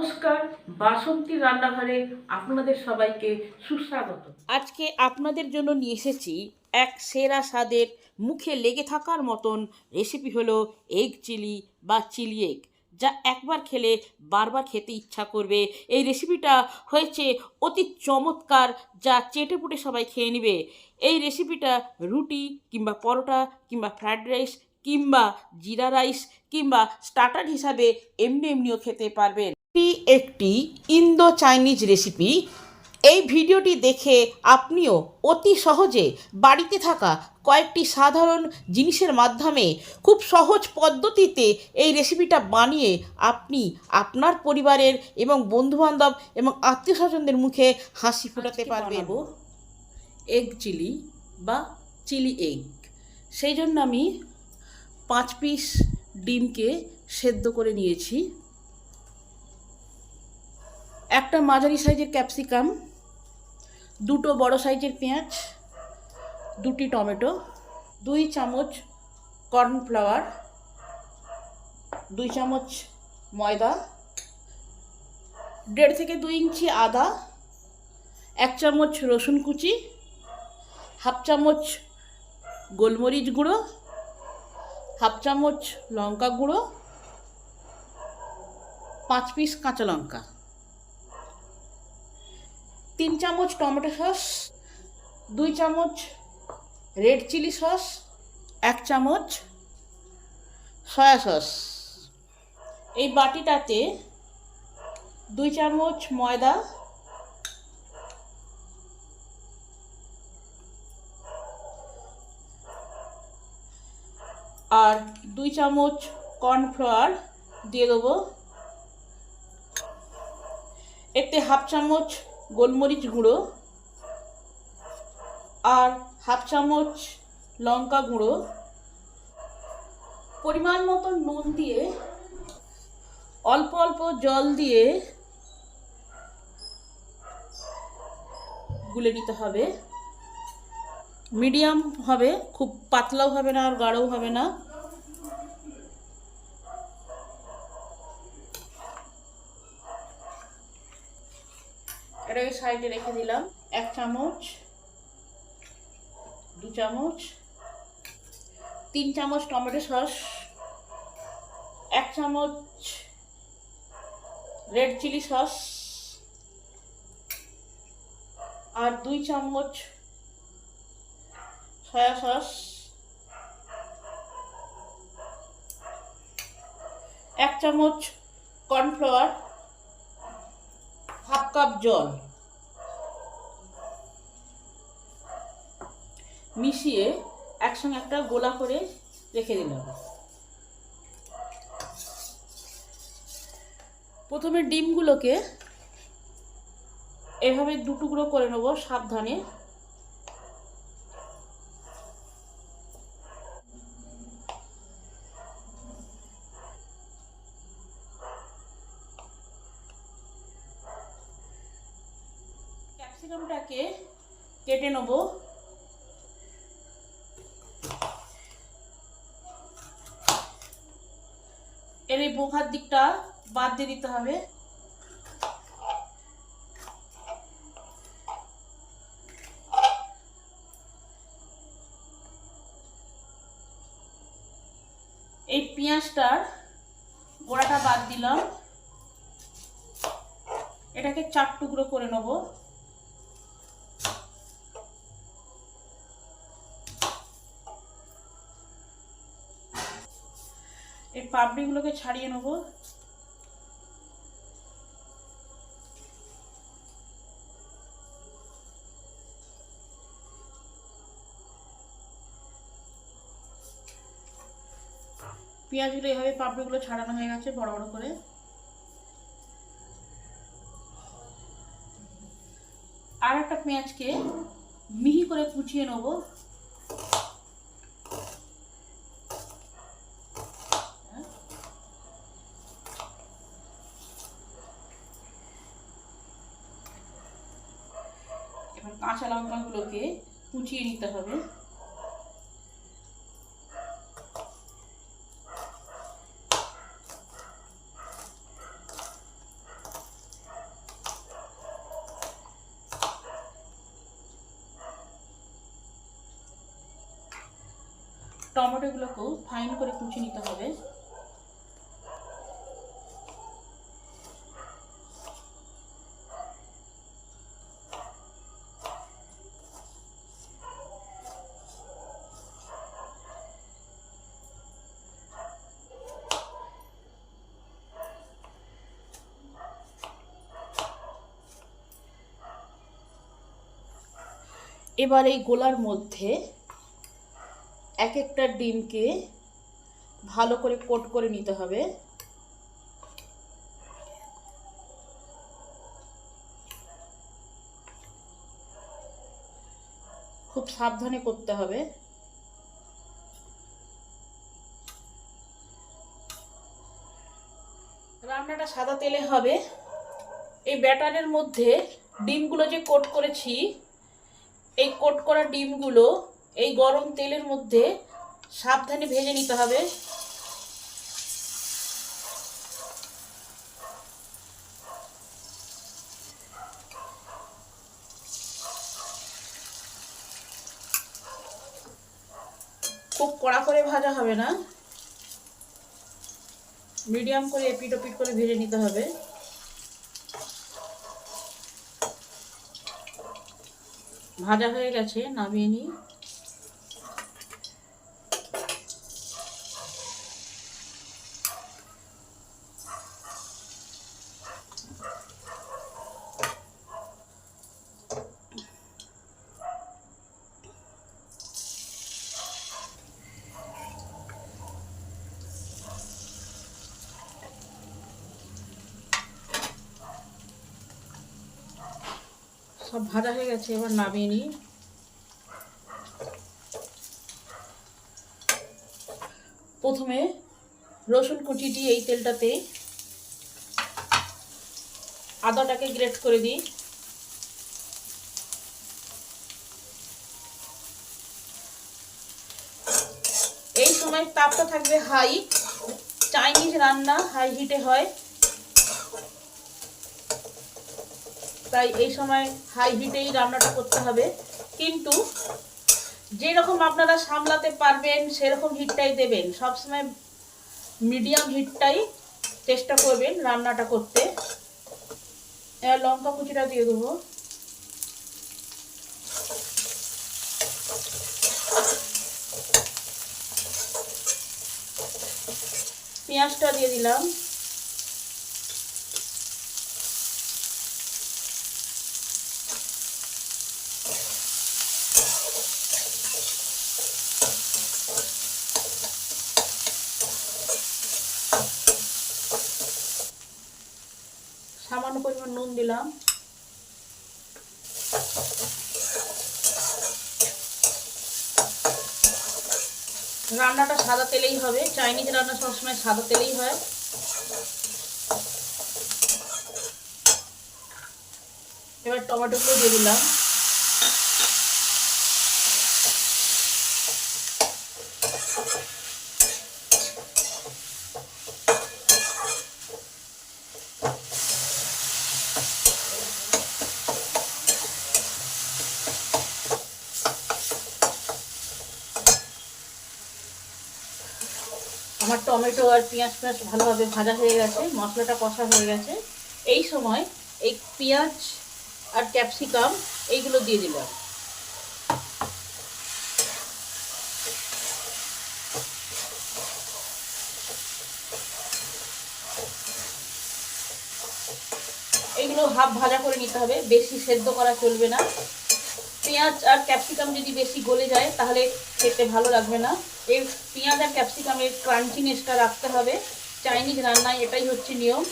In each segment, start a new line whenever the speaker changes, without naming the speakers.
নমস্কার, বাসন্তী রান্নাঘরে আপনাদের সবাইকে সুস্বাগত।
আজকে আপনাদের জন্য নিয়ে এসেছি এক সেরা স্বাদের মুখে লেগে থাকার মতন রেসিপি হলো এগ চিলি বা চিলি এগ যা একবার খেলে বারবার খেতে ইচ্ছা করবে। এই রেসিপিটা হয়েছে অতি চমৎকার, যা চেটে পুটে সবাই খেয়ে নেবে। এই রেসিপিটা রুটি কিংবা পরোটা কিংবা ফ্রায়েড রাইস কিংবা জিরা রাইস কিংবা স্টার্টার হিসাবে এমনি এমনিও খেতে পারবেন। এটি একটি ইন্দো চাইনিজ রেসিপি। এই ভিডিওটি দেখে আপনিও অতি সহজে বাড়িতে থাকা কয়েকটি সাধারণ জিনিসের মাধ্যমে খুব সহজ পদ্ধতিতে এই রেসিপিটা বানিয়ে আপনি আপনার পরিবারের এবং বন্ধুবান্ধব এবং আত্মীয় স্বজনদের মুখে হাসি ফোটাতে পারবেন। এগ চিলি বা চিলি এগ সেই জন্য আমি পাঁচ পিস ডিমকে সেদ্ধ করে নিয়েছি। একটা মাঝারি সাইজের ক্যাপসিকাম, দুটো বড় সাইজের পেঁয়াজ, দুটি টমেটো, দুই চামচ কর্নফ্লাওয়ার, দুই চামচ ময়দা, দেড় থেকে দুই ইঞ্চি আদা, এক চামচ রসুন কুচি, হাফ চামচ গোলমরিচ গুঁড়ো, হাফ চামচ লঙ্কা গুঁড়ো, পাঁচ পিস কাঁচা লঙ্কা। তিন চামচ টমেটো সস, দুই চামচ রেড চিলি সস, এক চামচ সয়া সস। এই বাটিটাতে দুই চামচ ময়দা, আর দুই চামচ কর্নফ্লাওয়ার দিয়ে দেবো। এতে হাফ চামচ গোলমরিচ গুঁড়ো আর হাফ চামচ লঙ্কা গুঁড়ো। পরিমাণ মতো নুন দিয়ে, অল্প অল্প জল দিয়ে গুলে নিতে হবে। মিডিয়াম হবে, খুব পাতলাও হবে না আর গাঢ়ও হবে না। এটাকে সাইডে রেখে দিলাম। এক চামচ, দু চামচ, তিন চামচ টমেটো সস, এক চামচ রেড চিলি সস আর দুই চামচ সয়া সস। এক চামচ কর্নফ্লাওয়ার। হাফ কাপ জল মিশিয়ে একসঙ্গে একটা গোলা করে রেখে দিলাম। প্রথমে ডিমগুলোকে এভাবে দুটুকরো করে নেব সাবধানে। কেটে নেব। এর এই বোখার দিকটা বাদ দিয়ে দিতে হবে। এই পেঁয়াজটার গোড়াটা বাদ দিলাম। এটাকে চার টুকরো করে নেব এই পাপড়িগুলোকে ছাড়িয়ে নেব। পেঁয়াজগুলো এভাবে পাপড়িগুলো ছাড়ানো হয়ে গেছে বড় বড় করে। আর একটা পেঁয়াজকে মিহি করে কুচিয়ে নেব। কাঁচা লঙ্কাগুলোকে কুচিয়ে নিতে হবে। টমেটোগুলোকেও ফাইন করে কুচিয়ে নিতে হবে। এবার এই গোলার মধ্যে এক একটা ডিমকে ভালো করে কোট করে নিতে হবে। খুব সাবধানে করতে হবে। রান্নাটা সাদা তেলে হবে। এই ব্যাটারের মধ্যে ডিমগুলো যে কোট করেছি এই কোট করা ডিমগুলো এই গরম তেলের মধ্যে সাবধানে ভেজে নিতে হবে। খুব কড়া করে ভাজা হবে না। মিডিয়াম করে এপিট ওপিট করে ভেজে নিতে হবে। ভাজা হয়ে গেছে নামিয়ে নিই। সব ভাজা হয়ে গেছে, এবার নামিয়ে নিই। প্রথমে রসুন কুচিটি এই তেলটাতে আদাটাকে গ্রেট করে দিই। এই সময় তাপটা থাকবে হাই, চাইনিজ রান্না হাই হিটে হয়। তাই এই সময় হাই হিটেই রান্নাটা করতে হবে। কিন্তু যেরকম আপনারা সামলাতে পারবেন, সেরকম হিটটাই দেবেন। সবসময় মিডিয়াম হিটটাই চেষ্টা করবেন রান্নাটা করতে। লঙ্কা কুচিটা দিয়ে দেবো। পেঁয়াজটা দিয়ে দিলাম সামান্য পরিমাণ নুন দিলাম। রান্নাটা সাদা তেলেই হবে। চাইনিজ রান্না সবসময় সাদা তেলেই হয়। এবার টমেটোগুলো দিয়ে দিলাম। আমার টমেটো আর পেঁয়াজ পেঁয়াজ ভালোভাবে ভাজা হয়ে গেছে, মশলাটা কষা হয়ে গেছে। এই সময় এই পেঁয়াজ আর ক্যাপসিকাম এইগুলো দিয়ে দিলাম। এইগুলো হাফ ভাজা করে নিতে হবে, বেশি সেদ্ধ করা চলবে না। পেঁয়াজ আর ক্যাপসিকাম যদি বেশি গলে যায়, তাহলে খেতে ভালো লাগবে না। এর পেঁয়াজ আর ক্যাপসিকামের ক্রাঞ্চিনেসটা রাখতে হবে। চাইনিজ রান্নায় এটাই হচ্ছে নিয়ম।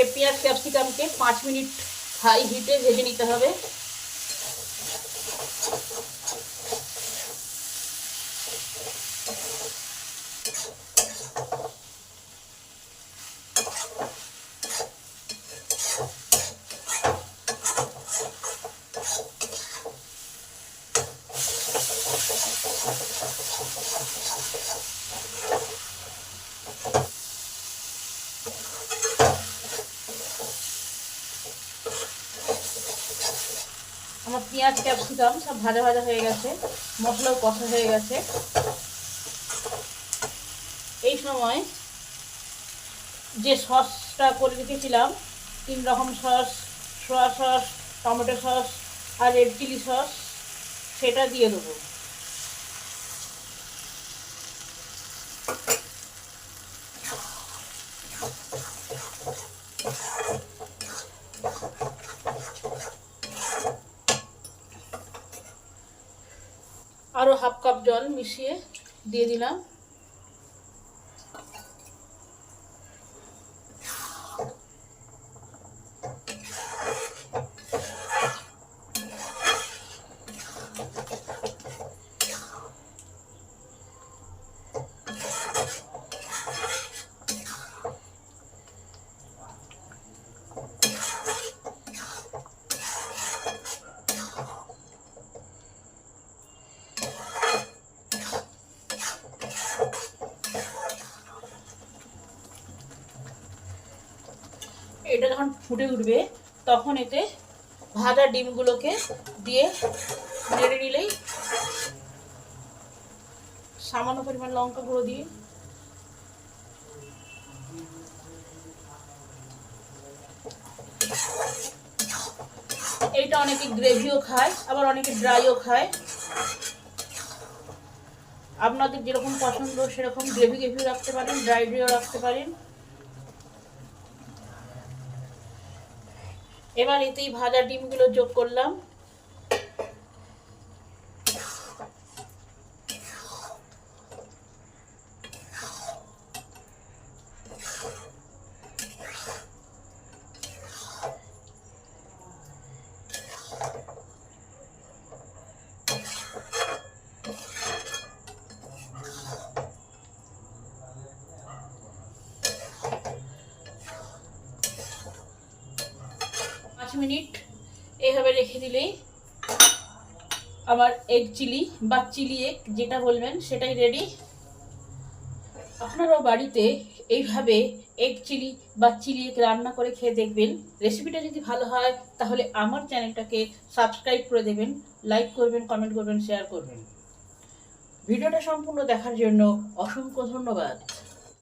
এই পেঁয়াজ ক্যাপসিকামকে পাঁচ মিনিট হাই হিটে ভেজে নিতে হবে। পেঁয়াজ ক্যাপসিকাম সব ভাজা ভাজা হয়ে গেছে। মশলাও কষা হয়ে গেছে। এই সময় যে সসটা করে রেখেছিলাম, তিন রকম sauce, soya sauce, tomato sauce আর রেড চিলি সস, সেটা দিয়ে দেবো আরও হাফ কাপ জল মিশিয়ে দিয়ে দিলাম। এটা যখন ফুটে উঠবে, তখন এতে ভাজা ডিমগুলোকে দিয়ে নেড়ে নিলেই সামান্য পরিমাণ লঙ্কা গুঁড়ো দিয়ে এইটা অনেকে গ্রেভিও খায়, আবার অনেকে ড্রাইও খায়। আপনাদের যেরকম পছন্দ, সেরকম গ্রেভি গ্রেভিও রাখতে পারেন ড্রাই ড্রাইও রাখতে পারেন। এবার এতেই ভাজা ডিমগুলো যোগ করলাম। মিনিট এইভাবে রেখে দিলেই আমার এগ চিলি বা চিলি এগ যেটা বলবেন সেটাই রেডি আপনারাও বাড়িতে এইভাবে এগ চিলি বা চিলি এগ রান্না করে খেয়ে দেখবেন। রেসিপিটা যদি ভালো হয়, তাহলে আমার চ্যানেলটাকে সাবস্ক্রাইব করে দেবেন লাইক করবেন কমেন্ট করবেন শেয়ার করবেন। ভিডিওটা সম্পূর্ণ দেখার জন্য অসংখ্য ধন্যবাদ।